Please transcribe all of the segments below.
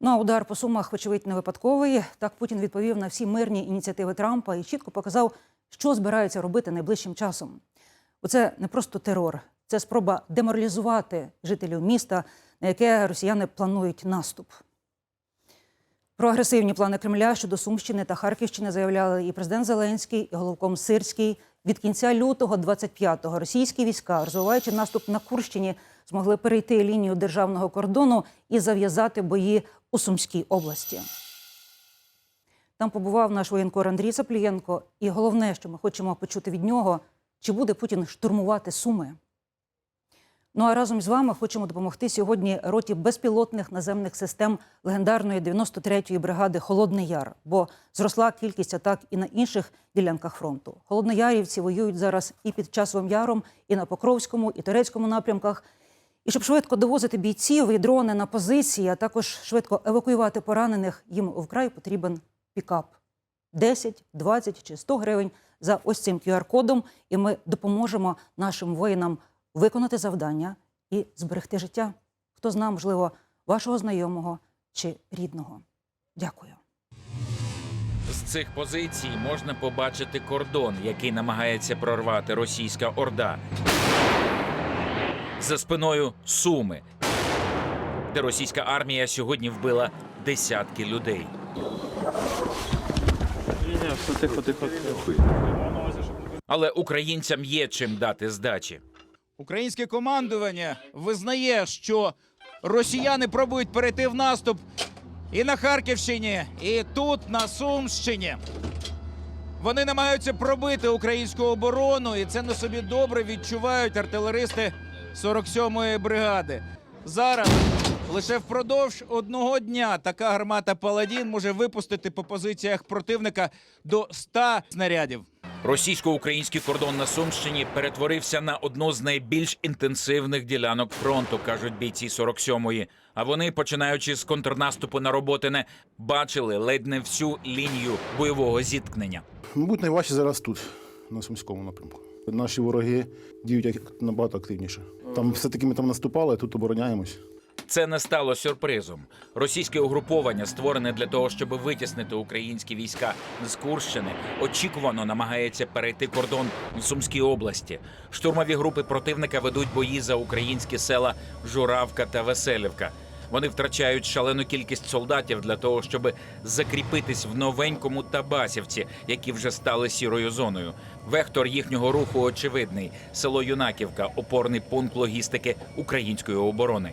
Ну а удар по сумах, вочевидь, не випадковий. Так Путін відповів на всі мирні ініціативи Трампа і чітко показав, що збирається робити найближчим часом. Оце не просто терор, це спроба деморалізувати жителів міста, на яке росіяни планують наступ. Про агресивні плани Кремля щодо Сумщини та Харківщини заявляли і президент Зеленський, і головком Сирський. Від кінця лютого 25-го російські війська, розвиваючи наступ на Курщині, змогли перейти лінію державного кордону і зав'язати бої у Сумській області. Там побував наш воєнкор Андрій Саплієнко. І головне, що ми хочемо почути від нього, чи буде Путін штурмувати Суми. Ну а разом з вами хочемо допомогти сьогодні роті безпілотних наземних систем легендарної 93-ї бригади Холодний Яр, бо зросла кількість атак і на інших ділянках фронту. Холодноярівці воюють зараз і під часовим яром, і на Покровському, і Турецькому напрямках. І щоб швидко довозити бійців і дрони на позиції, а також швидко евакуювати поранених, їм вкрай потрібен пікап. 10, 20 чи 100 гривень за ось цим QR-кодом, і ми допоможемо нашим воїнам виконати завдання і зберегти життя. Хто зна, можливо, вашого знайомого чи рідного. Дякую. З цих позицій можна побачити кордон, який намагається прорвати російська орда. За спиною Суми, де російська армія сьогодні вбила десятки людей. Але українцям є чим дати здачі. Українське командування визнає, що росіяни пробують перейти в наступ і на Харківщині, і тут, на Сумщині. Вони намагаються пробити українську оборону, і це на собі добре відчувають артилеристи 47-ї бригади. Зараз лише впродовж одного дня така гармата Паладін може випустити по позиціях противника до 100 снарядів. Російсько-український кордон на Сумщині перетворився на одну з найбільш інтенсивних ділянок фронту, кажуть бійці 47-ї. А вони, починаючи з контрнаступу на Роботине, бачили ледь не всю лінію бойового зіткнення. Мабуть, найважче зараз тут, на Сумському напрямку. Наші вороги діють як- набагато активніше. Там все-таки ми там наступали, тут обороняємось. Це не стало сюрпризом. Російське угруповання, створене для того, щоб витіснити українські війська з Курщини, очікувано намагається перейти кордон в Сумській області. Штурмові групи противника ведуть бої за українські села Журавка та Веселівка. Вони втрачають шалену кількість солдатів для того, щоб закріпитись в новенькому Табасівці, які вже стали сірою зоною. Вектор їхнього руху очевидний: село Юнаківка, опорний пункт логістики української оборони.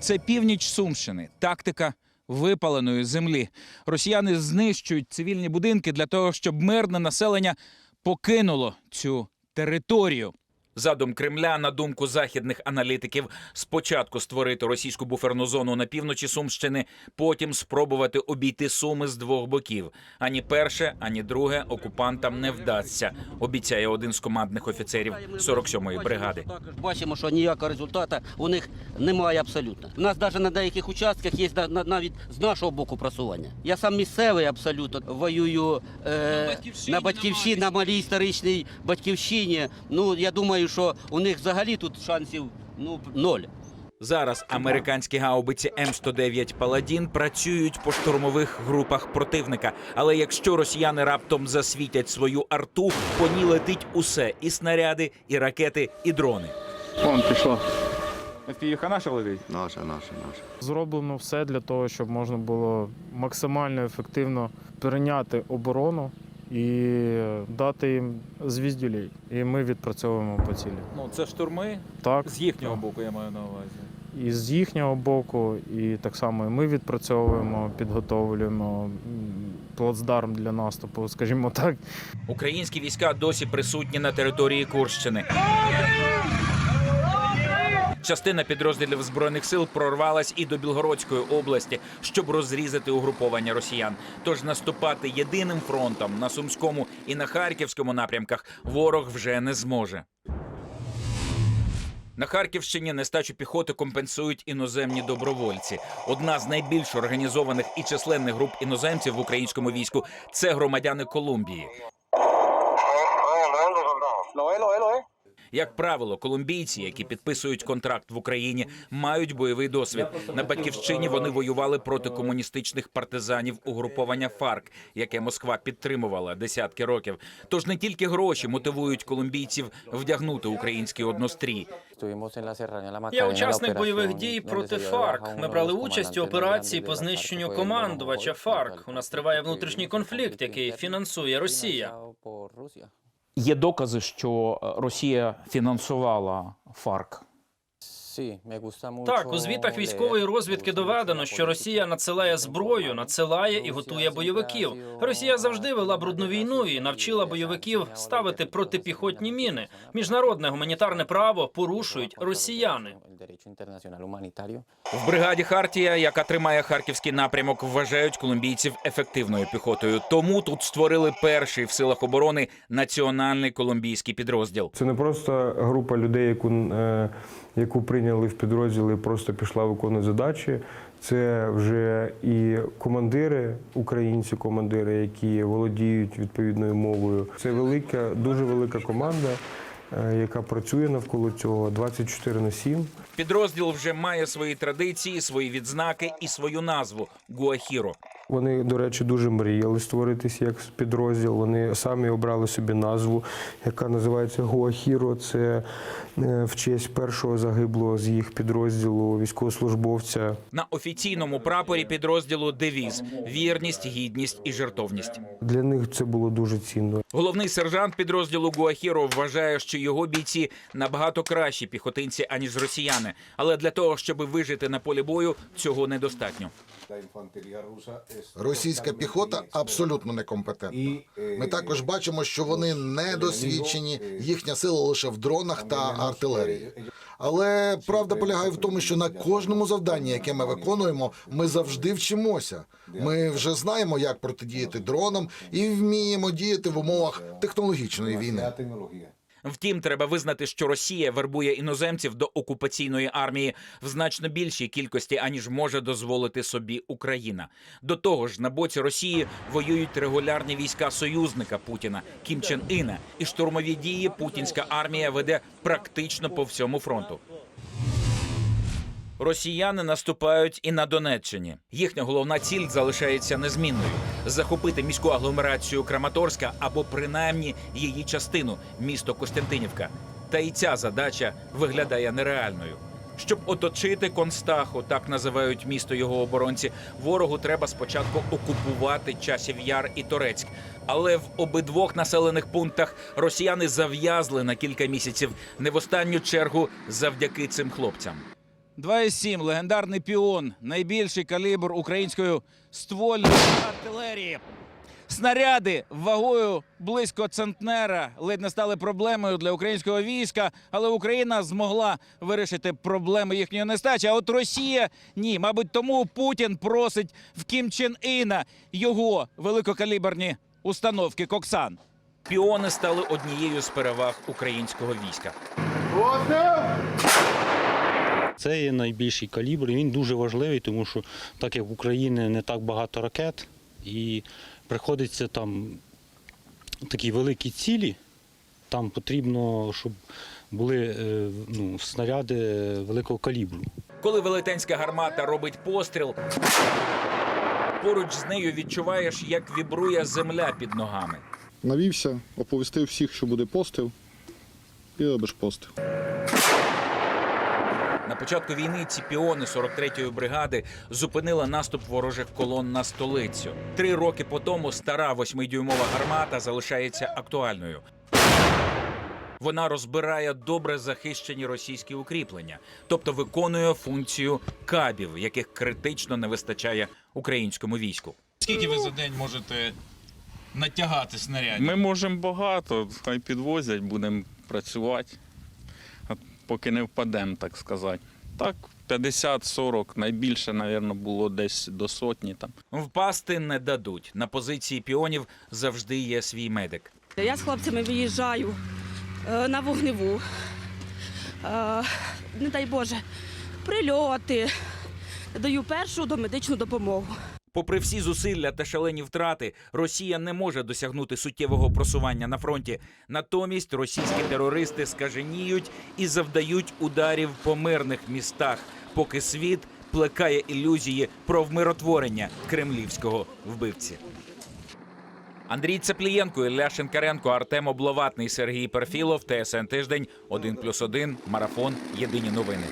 Це північ Сумщини, тактика випаленої землі. Росіяни знищують цивільні будинки для того, щоб мирне населення покинуло цю територію. Задум Кремля, на думку західних аналітиків, спочатку створити російську буферну зону на півночі Сумщини, потім спробувати обійти Суми з двох боків. Ані перше, ані друге окупантам не вдасться. Обіцяє один з командних офіцерів 47-ї бригади. Також бачимо, що ніякого результату у них немає абсолютно. У нас навіть на деяких участках є на- на- навіть з нашого боку просування. Я сам місцевий абсолютно воюю е, на батьківщині, на малій історичній батьківщині. Ну я думаю, що у них взагалі тут шансів ну ноль. Зараз американські гаубиці М109 Паладін працюють по штурмових групах противника. Але якщо росіяни раптом засвітять свою арту, по ній летить усе: і снаряди, і ракети, і дрони. Вон пішла. FPV наша летить? Наша, наша, наша. Зроблено все для того, щоб можна було максимально ефективно прийняти оборону і дати їм звіздюлей. І ми відпрацьовуємо по цілі. Ну, це штурми Так, з їхнього боку, я маю на увазі. і з їхнього боку, і так само і ми відпрацьовуємо, підготовлюємо плацдарм для наступу, скажімо так. Українські війська досі присутні на території Курщини. Частина підрозділів збройних сил прорвалась і до Білгородської області, щоб розрізати угруповання росіян. Тож наступати єдиним фронтом на сумському і на харківському напрямках ворог вже не зможе. На Харківщині нестачу піхоти компенсують іноземні добровольці. Одна з найбільш організованих і численних груп іноземців в українському війську це громадяни Колумбії. Як правило, колумбійці, які підписують контракт в Україні, мають бойовий досвід. На батьківщині вони воювали проти комуністичних партизанів угруповання ФАРК, яке Москва підтримувала десятки років. Тож не тільки гроші мотивують колумбійців вдягнути український однострій. Я учасник бойових дій проти ФАРК. Ми брали участь у операції по знищенню командувача ФАРК. У нас триває внутрішній конфлікт, який фінансує Росія. Є докази, що е, Росія фінансувала ФАРК. Так, у звітах військової розвідки доведено, що Росія надсилає зброю, надсилає і готує бойовиків. Росія завжди вела брудну війну і навчила бойовиків ставити протипіхотні міни. Міжнародне гуманітарне право порушують росіяни. В бригаді Хартія, яка тримає харківський напрямок, вважають колумбійців ефективною піхотою. Тому тут створили перший в силах оборони національний колумбійський підрозділ. Це не просто група людей, яку, е, яку прийняли в підрозділи, просто пішла виконувати задачі. Це вже і командири, українці, командири, які володіють відповідною мовою. Це велика, дуже велика команда, е, яка працює навколо цього 24 на 7. Підрозділ вже має свої традиції, свої відзнаки і свою назву Гуахіро. Вони, до речі, дуже мріяли створитися як підрозділ. Вони самі обрали собі назву, яка називається Гуахіро. Це е, в честь першого загиблого з їх підрозділу військовослужбовця. На офіційному прапорі підрозділу девіз вірність, гідність і жертовність. Для них це було дуже цінно. Головний сержант підрозділу Гуахіро вважає, що його бійці набагато кращі піхотинці аніж росіяни. Але для того, щоб вижити на полі бою, цього недостатньо. Російська піхота абсолютно некомпетентна. Ми також бачимо, що вони недосвідчені, їхня сила лише в дронах та артилерії. Але правда полягає в тому, що на кожному завданні, яке ми виконуємо, ми завжди вчимося. Ми вже знаємо, як протидіяти дронам, і вміємо діяти в умовах технологічної війни. Втім, треба визнати, що Росія вербує іноземців до окупаційної армії в значно більшій кількості, аніж може дозволити собі Україна. До того ж, на боці Росії воюють регулярні війська союзника Путіна Кім Чен Іна, і штурмові дії путінська армія веде практично по всьому фронту. Росіяни наступають і на Донеччині. Їхня головна ціль залишається незмінною: захопити міську агломерацію Краматорська або принаймні її частину місто Костянтинівка. Та і ця задача виглядає нереальною. Щоб оточити Констаху, так називають місто його оборонці, ворогу треба спочатку окупувати часів яр і Торецьк. Але в обидвох населених пунктах росіяни зав'язли на кілька місяців, не в останню чергу завдяки цим хлопцям. 2,7 – легендарний піон, найбільший калібр української ствольної артилерії. Снаряди вагою близько центнера ледь не стали проблемою для українського війська, але Україна змогла вирішити проблеми їхньої нестачі. А от Росія ні. Мабуть, тому Путін просить в Кім Чен Іна його великокаліберні установки Коксан. Піони стали однією з переваг українського війська. Це є найбільший калібр. Він дуже важливий, тому що так як в Україні не так багато ракет, і приходиться там такі великі цілі, там потрібно, щоб були е, ну, снаряди великого калібру. Коли велетенська гармата робить постріл, поруч з нею відчуваєш, як вібрує земля під ногами. Навівся, оповістив всіх, що буде постріл, і робиш постріл. На початку війни ці піони 43-ї бригади зупинили наступ ворожих колон на столицю. Три роки по тому стара восьмидюймова гармата залишається актуальною. Вона розбирає добре захищені російські укріплення, тобто виконує функцію кабів, яких критично не вистачає українському війську. Скільки ви за день можете натягати снарядів? Ми можемо багато, хай підвозять, будемо працювати, поки не впадемо, так сказати. Так, 50-40, найбільше, мабуть, було десь до сотні там. Впасти не дадуть. На позиції піонів завжди є свій медик. Я з хлопцями виїжджаю е, на вогневу. Е, не дай Боже, прильоти. Даю першу домедичну допомогу. Попри всі зусилля та шалені втрати, Росія не може досягнути суттєвого просування на фронті. Натомість російські терористи скаженіють і завдають ударів по мирних містах, поки світ плекає ілюзії про вмиротворення кремлівського вбивці. Андрій Цеплієнко, Ілля Шинкаренко, Артем Обловатний, Сергій Перфілов, ТСН Тиждень, 1+,1, Марафон. Єдині новини.